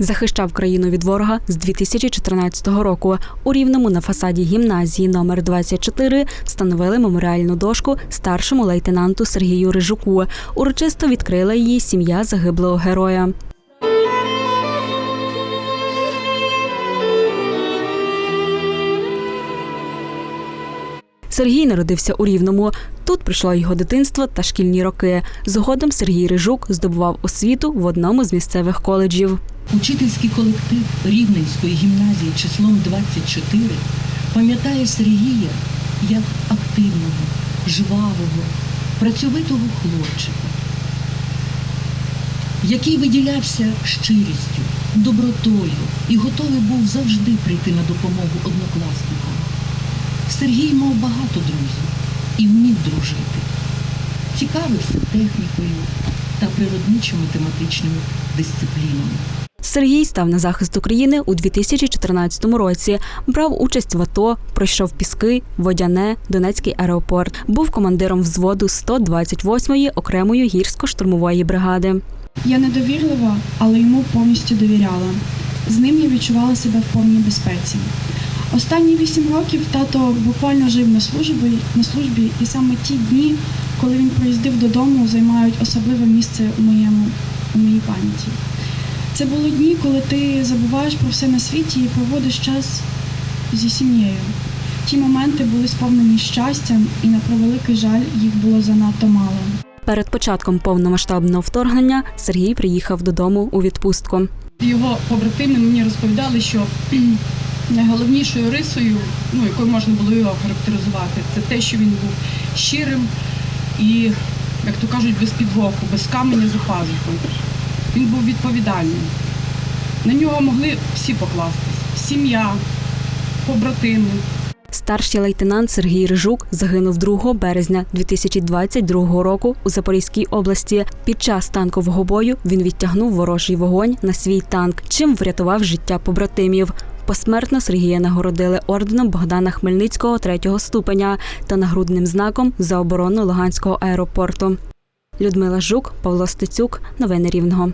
Захищав країну від ворога з 2014 року. У Рівному на фасаді гімназії номер 24 встановили меморіальну дошку старшому лейтенанту Сергію Рижуку. Урочисто відкрила її сім'я загиблого героя. Сергій народився у Рівному. Тут пройшло його дитинство та шкільні роки. Згодом Сергій Рижук здобував освіту в одному з місцевих коледжів. Учительський колектив Рівненської гімназії числом 24 пам'ятає Сергія як активного, жвавого, працьовитого хлопчика, який виділявся щирістю, добротою і готовий був завжди прийти на допомогу однокласникам. Сергій мав багато друзів і вмів дружити. Цікавився технікою та природничо-математичними дисциплінами. Сергій став на захист України у 2014 році. Брав участь в АТО, пройшов Піски, Водяне, Донецький аеропорт. Був командиром взводу 128-ї окремої гірсько-штурмової бригади. Я недовірлива, але йому повністю довіряла. З ним я відчувала себе в повній безпеці. Останні вісім років тато буквально жив на службі, на службі, і саме ті дні, коли він приїздив додому, займають особливе місце у моєму у моїй пам'яті. Це були дні, коли ти забуваєш про все на світі і проводиш час зі сім'єю. Ті моменти були сповнені щастям, і на превеликий жаль їх було занадто мало. Перед початком повномасштабного вторгнення Сергій приїхав додому у відпустку. Його побратими мені розповідали, що найголовнішою рисою, ну якою можна було його характеризувати, це те, що він був щирим і, як то кажуть, без підвоху, без каменя за пазухою. Він був відповідальним. На нього могли всі покластись: сім'я, побратими. Старший лейтенант Сергій Рижук загинув 2 березня 2022 року у Запорізькій області. Під час танкового бою він відтягнув ворожий вогонь на свій танк, чим врятував життя побратимів. Посмертно Сергія нагородили орденом Богдана Хмельницького третього ступеня та нагрудним знаком за оборону Луганського аеропорту. Людмила Жук, Павло Стецюк. Новини Рівного.